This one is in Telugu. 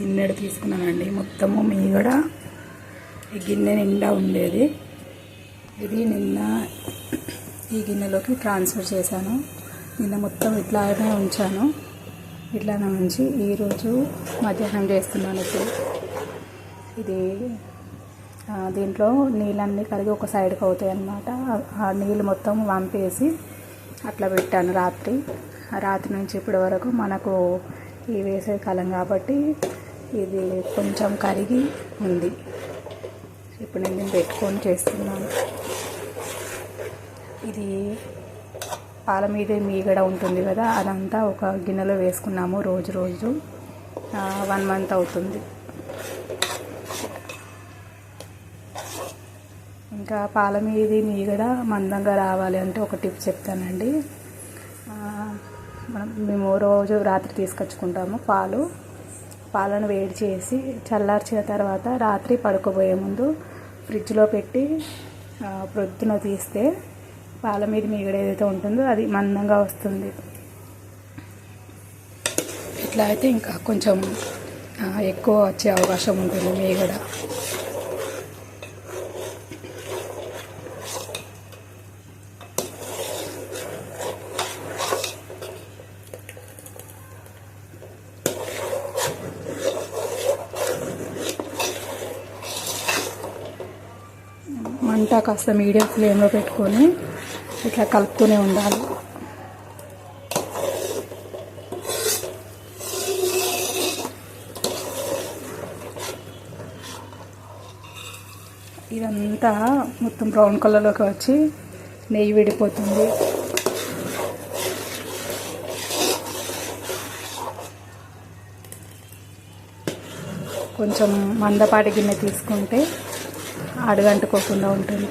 గిన్నెడు తీసుకున్నానండి. మొత్తము మీగడ ఈ గిన్నె నిండా ఉండేది. ఇది నిన్న ఈ గిన్నెలోకి ట్రాన్స్ఫర్ చేశాను. నిన్న మొత్తం ఇట్లానే ఉంచాను. ఇట్లానే ఉంచి ఈరోజు మధ్యాహ్నం చేస్తున్నాను ఇప్పుడు. ఇది దీంట్లో నీళ్ళన్నీ కడిగి ఒక సైడ్కి అవుతాయి అన్నమాట. ఆ నీళ్ళు మొత్తం వంపేసి అట్లా పెట్టాను రాత్రి. రాత్రి నుంచి ఇప్పటి వరకు మనకు ఈ వేసే కాలం కాబట్టి ఇది కొంచెం కరిగి ఉంది. ఇప్పుడు నేను దీన్ని పెట్టుకొని చేస్తున్నాను. ఇది పాల మీదే మీగడ ఉంటుంది కదా అదంతా ఒక గిన్నెలో వేసుకున్నాము రోజు రోజు. వన్ మంత్ అవుతుంది. ఇంకా పాల మీది మీగడ మందంగా రావాలి అంటే ఒక టిప్ చెప్తానండి. మనం మేము రోజు రాత్రి తీసుకొచ్చుకుంటాము పాలు. పాలను వేడి చేసి చల్లార్చిన తర్వాత రాత్రి పడుకోబోయే ముందు ఫ్రిడ్జ్లో పెట్టి ప్రొద్దున తీస్తే పాల మీద మీగడ ఏదైతే ఉంటుందో అది మందంగా వస్తుంది. ఇట్లా అయితే ఇంకా కొంచెం ఎక్కువ వచ్చే అవకాశం ఉంటుంది మీగడ. మంట కాస్త మీడియం ఫ్లేమ్లో పెట్టుకొని ఇట్లా కలుపుతూనే ఉండాలి. ఇదంతా మొత్తం బ్రౌన్ కలర్లోకి వచ్చి నెయ్యి విడిపోతుంది. కొంచెం మందపాటి గిన్నె తీసుకుంటే అడుగంటుకోకుండా ఉంటుంది.